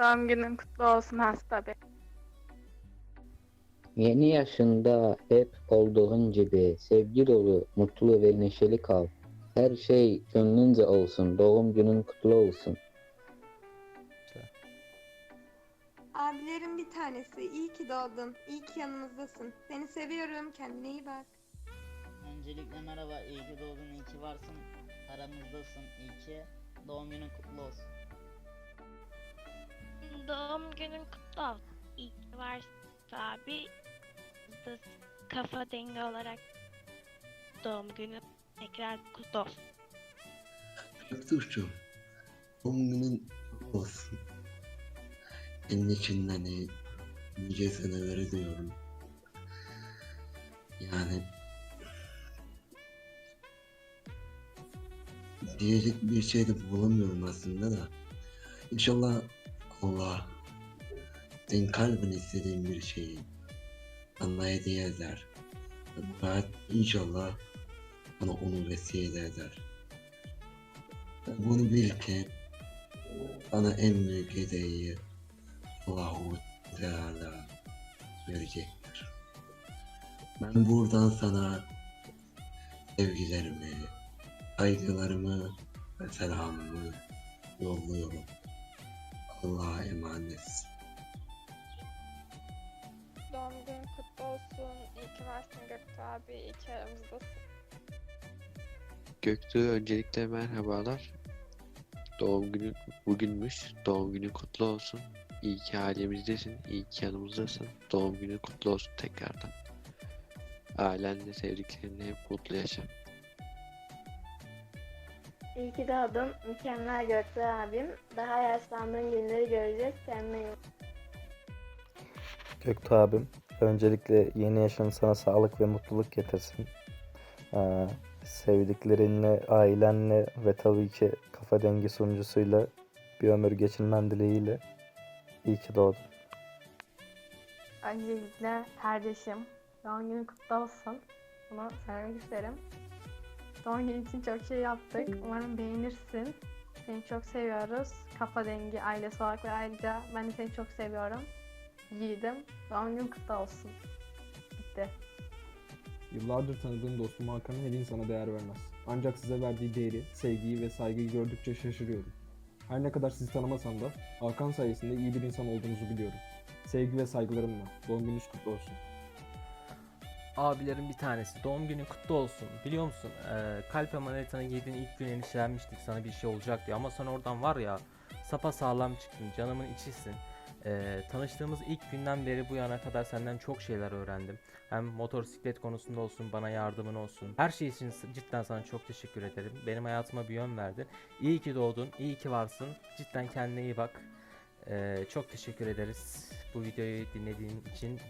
Doğum günün kutlu olsun hasta bey. Yeni yaşında hep olduğun gibi sevgi dolu, mutlu ve neşeli kal. Her şey gönlünce olsun. Doğum günün kutlu olsun. Abilerin bir tanesi. İyi ki doğdun. İyi ki yanımızdasın. Seni seviyorum. Kendine iyi bak. Öncelikle merhaba, iyi ki doğdun, iyi ki varsın, aramızdasın, iyi ki doğum günün kutlu olsun. Doğum günün kutlu olsun. İyi ki varsın abi. Kafa dengi olarak doğum günü tekrar kutlu olsun. Göktuğçum, doğum günün kutlu olsun. Senin içinden iyi, nice seneleri diyorum. Yani diyecek bir şey de bulamıyorum aslında da. İnşallah Allah senin kalbin istediğin bir şeyi sana hediye eder. Hayat inşallah bana onu vesile eder. Bunu bil ki bana en büyük hediyeyi Allahu Teala verecektir. Ben buradan sana sevgilerimi, saygılarımı ve selamımı yolluyorum. Allah'a emanetsin. Doğum günün kutlu olsun. İyi ki varsın Göktuğ abi. İyi ki aramızdasın. Göktuğ öncelikle merhabalar. Doğum günün bugünmüş. Doğum günün kutlu olsun. İyi ki ailemizdesin. iyi ki yanımızdasın. Doğum günün kutlu olsun tekrardan. Ailenle sevdiklerinle hep mutlu yaşa. İyi ki doğdun. Mükemmel Göktuğ abim. Daha yaşlandığın günleri göreceğiz. Kendine iyi bak. Göktuğ abim, öncelikle yeni yaşın sana sağlık ve mutluluk getirsin. Ee, sevdiklerinle, ailenle ve tabii ki kafa dengi sunucusuyla bir ömür geçirmen dileğiyle. İyi ki doğdun. Öncelikle kardeşim, doğum günün kutlu olsun. Bunu söylemek isterim. Doğum günü için çok şey yaptık. Umarım beğenirsin. Seni çok seviyoruz. Kafa dengi ailesi olarak ve ayrıca ben de seni çok seviyorum. Yiğidim. Doğum günün kutlu olsun. Bitti. Yıllardır tanıdığım dostum Hakan'ın her insana değer vermez. Ancak size verdiği değeri, sevgiyi ve saygıyı gördükçe şaşırıyorum. Her ne kadar sizi tanımasam da Hakan sayesinde iyi bir insan olduğunuzu biliyorum. Sevgi ve saygılarımla. Doğum gününüz kutlu olsun. Abilerin bir tanesi. Doğum günün kutlu olsun. Biliyor musun? Ee, kalp ameliyatına girdiğin ilk gün endişelenmiştik sana bir şey olacak diye. Ama sen oradan var ya sapa sağlam çıktın. Canımın içisin. Ee, tanıştığımız ilk günden beri bu yana kadar senden çok şeyler öğrendim. Hem motosiklet konusunda olsun, bana yardımın olsun. Her şey için cidden sana çok teşekkür ederim. Benim hayatıma bir yön verdin. İyi ki doğdun, iyi ki varsın. Cidden kendine iyi bak. Ee, çok teşekkür ederiz bu videoyu dinlediğin için.